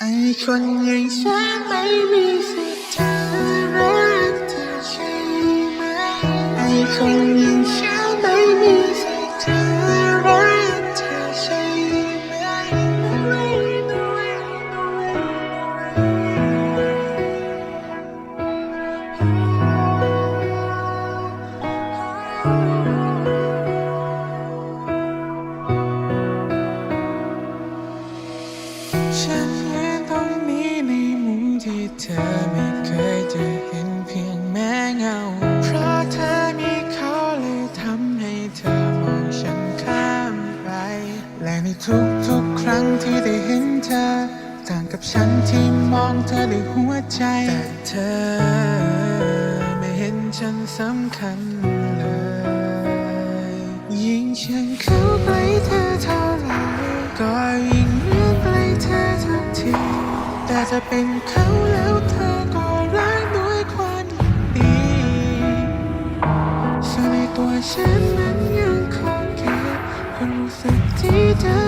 ไอคนอย่างฉันไม่มีสิทธิ์จะรักเธอใช่ไหมไอคน และในทุกๆครั้งที่ได้เห็นเธอ ต่างกับฉันที่มองเธอด้วยหัวใจ แต่เธอ ไม่เห็นฉันสำคัญเลย ยิ่งฉันเข้าใกล้เธอเท่าไหรก็ยิ่งเลือกใกล้เธอทุกที แต่จะเป็นเขาแล้วเธอก็รักด้วยความดีส่วนในตัวฉันนั้น ก